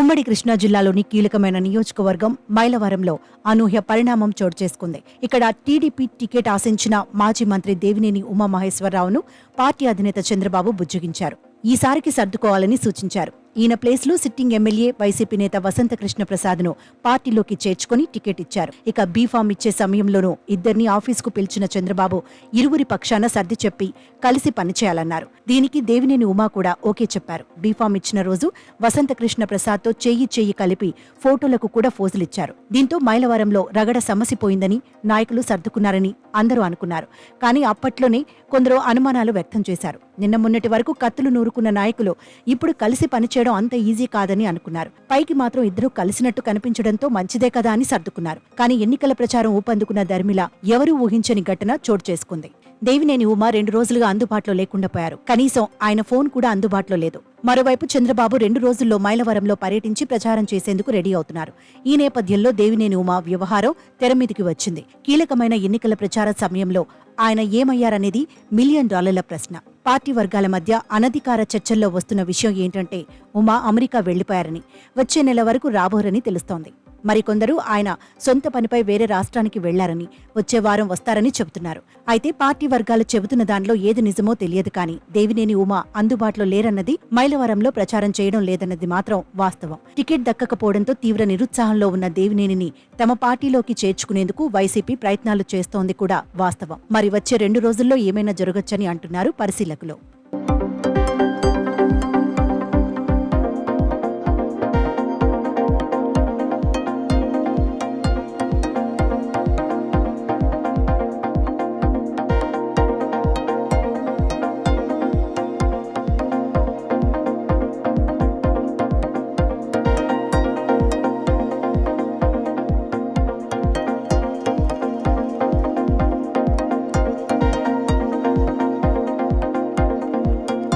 ఉమ్మడి కృష్ణా జిల్లాలోని కీలకమైన నియోజకవర్గం మైలవరంలో అనూహ్య పరిణామం చోటు చేసుకుంది. ఇక్కడ టీడీపీ టికెట్ ఆశించిన మాజీ మంత్రి దేవినేని ఉమామహేశ్వరరావును పార్టీ అధినేత చంద్రబాబు బుజ్జగించారు. ఈసారికి సర్దుకోవాలని సూచించారు. ఈయన ప్లేస్లో సిట్టింగ్ ఎమ్మెల్యే వైసీపీ నేత వసంత కృష్ణ ప్రసాద్ను పార్టీలోకి చేర్చుకుని టికెట్ ఇచ్చారు. ఇక బీఫామ్ ఇచ్చే సమయంలోనూ ఇద్దరిని ఆఫీసుకు పిలిచిన చంద్రబాబు ఇరువురి పక్షాన సర్ది చెప్పి కలిసి పనిచేయాలన్నారు. దీనికి దేవినేని ఉమా కూడా ఓకే చెప్పారు. బీఫామ్ ఇచ్చిన రోజు వసంత కృష్ణ ప్రసాద్తో చేయి చెయ్యి కలిపి ఫోటోలకు కూడా ఫోజులిచ్చారు దీంతో మైలవరంలో రగడ సమసిపోయిందని నాయకులు సర్దుకున్నారని అందరూ అనుకున్నారు. కానీ అప్పట్లోనే కొందరు అనుమానాలు వ్యక్తం చేశారు. నిన్న మొన్నటి వరకు కత్తులు నూరుకున్న నాయకులు ఇప్పుడు కలిసి పనిచేయడం అంత ఈజీ కాదని అనుకున్నారు. పైకి మాత్రం ఇద్దరూ కలిసినట్టు కనిపించడంతో మంచిదే కదా అని సర్దుకున్నారు. కానీ ఎన్నికల ప్రచారం ఊపందుకున్న ధర్మిల ఎవరూ ఊహించని ఘటన చోటు చేసుకుంది. దేవినేని ఉమా రెండు రోజులుగా అందుబాటులో లేకుండా పోయారు. కనీసం ఆయన ఫోన్ కూడా అందుబాటులో లేదు. మరోవైపు చంద్రబాబు రెండు రోజుల్లో మైలవరంలో పర్యటించి ప్రచారం చేసేందుకు రెడీ అవుతున్నారు. ఈ నేపథ్యంలో దేవినేని ఉమా వ్యవహారం తెరమీదికి వచ్చింది. కీలకమైన ఎన్నికల ప్రచార సమయంలో ఆయన ఏమయ్యారనేది మిలియన్ డాలర్ల ప్రశ్న. పార్టీ వర్గాల మధ్య అనధికార చర్చల్లో వస్తున్న విషయం ఏంటంటే ఉమా అమెరికా వెళ్ళిపోయారని వచ్చే నెల వరకు రాబోరని తెలుస్తోంది. మరికొందరు ఆయన సొంత పనిపై వేరే రాష్ట్రానికి వెళ్ళారని వచ్చే వారం వస్తారని చెబుతున్నారు. అయితే పార్టీ వర్గాలు చెబుతున్న దానిలో ఏది నిజమో తెలియదు కానీ దేవినేని ఉమా అందుబాటులో లేరన్నది మైలవరంలో ప్రచారం చేయడం లేదన్నది మాత్రం వాస్తవం. టికెట్ దక్కకపోవడంతో తీవ్ర నిరుత్సాహంలో ఉన్న దేవినేనిని తమ పార్టీలోకి చేర్చుకునేందుకు వైసీపీ ప్రయత్నాలు చేస్తోంది కూడా వాస్తవం. మరి వచ్చే రెండు రోజుల్లో ఏమైనా జరగొచ్చని అంటున్నారు పరిశీలకులు.